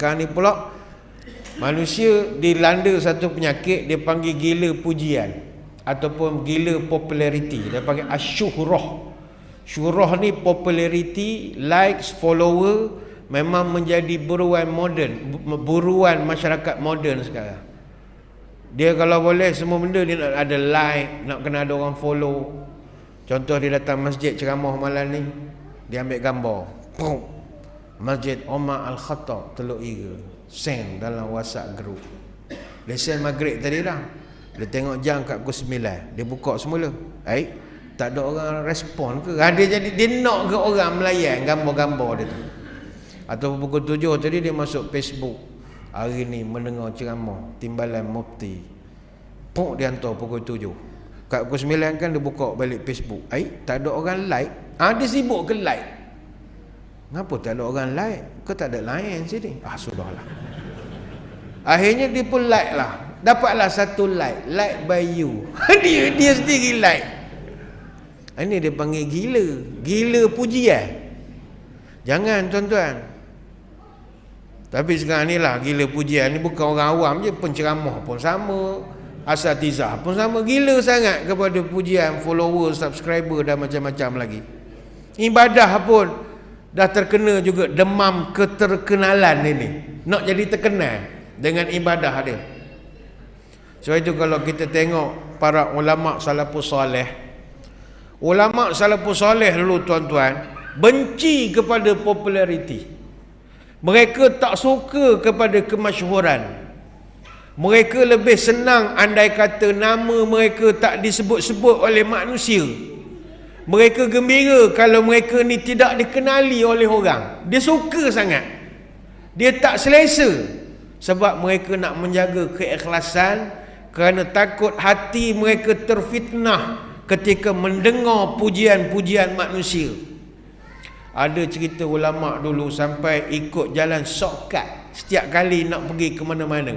sekarang ni pula manusia dilanda satu penyakit dia panggil gila pujian. Ataupun gila populariti dia panggil asyuhrah. Syuhrah ni populariti likes follower memang menjadi buruan moden buruan masyarakat moden sekarang. Dia kalau boleh semua benda dia nak ada like nak kena ada orang follow. Contoh dia datang masjid ceramah malam ni dia ambil gambar. Pum. Masjid Omar Al-Khattab Teluk Ira send dalam whatsapp group. Dia send maghrib tadi dah dia tengok jam kat pukul 9 dia buka semula. Eh tak ada orang respon ke? Ha, dia jadi dia nak ke orang melayan gambar-gambar dia tu? Atau pukul tujuh tadi dia masuk Facebook. Hari ni mendengar ceramah timbalan mufti. Puk dia hantar pukul tujuh. Kat pukul sembilan kan dia buka balik Facebook. Ai tak ada orang like. Ah dia sibuk ke like kenapa tak ada orang like? Kau tak ada lain sini. Ah sudahlah. Akhirnya dia pun like lah. Dapatlah satu like. Like by you. Dia dia sendiri like. Ini dia panggil gila. Gila pujian jangan tuan-tuan. Tapi sekarang ni lah gila pujian ni bukan orang awam je. Penceramah pun sama. Asatizah pun sama. Gila sangat kepada pujian follower subscriber dan macam-macam lagi. Ibadah pun dah terkena juga demam keterkenalan ini nak jadi terkenal dengan ibadah dia sebab itu kalau kita tengok para ulama salafus soleh ulama salafus soleh dulu tuan-tuan benci kepada populariti mereka tak suka kepada kemasyhuran. Mereka lebih senang andai kata nama mereka tak disebut-sebut oleh manusia. Mereka gembira kalau mereka ni tidak dikenali oleh orang. Dia suka sangat. Dia tak selesa sebab mereka nak menjaga keikhlasan kerana takut hati mereka terfitnah ketika mendengar pujian-pujian manusia. Ada cerita ulama dulu sampai ikut jalan shortcut setiap kali nak pergi ke mana-mana.